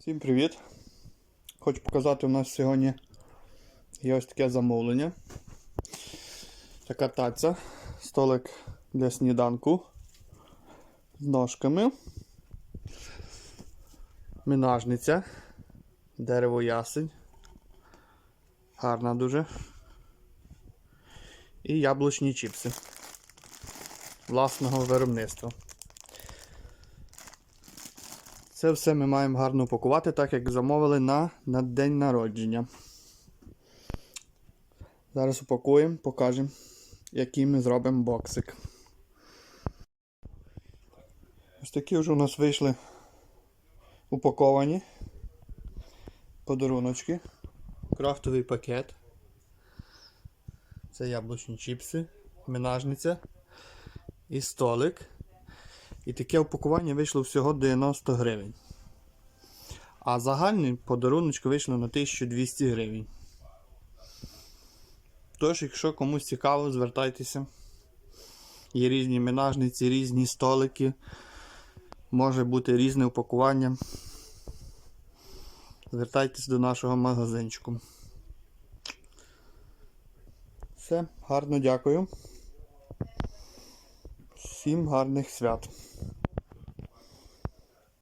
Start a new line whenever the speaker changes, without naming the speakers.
Всім привіт! Хочу показати, у нас сьогодні є ось таке замовлення. Така таця, столик для сніданку з ножками, минажниця, дерево ясень. Гарна дуже. І яблучні чіпси власного виробництва. Це все ми маємо гарно упакувати, так як замовили на, на день народження. Зараз упакуємо, покажемо, який ми зробимо боксик. Ось такі вже у нас вийшли упаковані подаруночки. Крафтовий пакет. Це яблучні чіпси, минажниця і столик. І таке упакування вийшло всього 90 гривень. А загальний подарунок вийшло на 1200 гривень. Тож, якщо комусь цікаво, звертайтеся. Є різні менажниці, різні столики. Може бути різне упакування. Звертайтесь до нашого магазинчику. Все, гарно дякую. Всім гарних свят.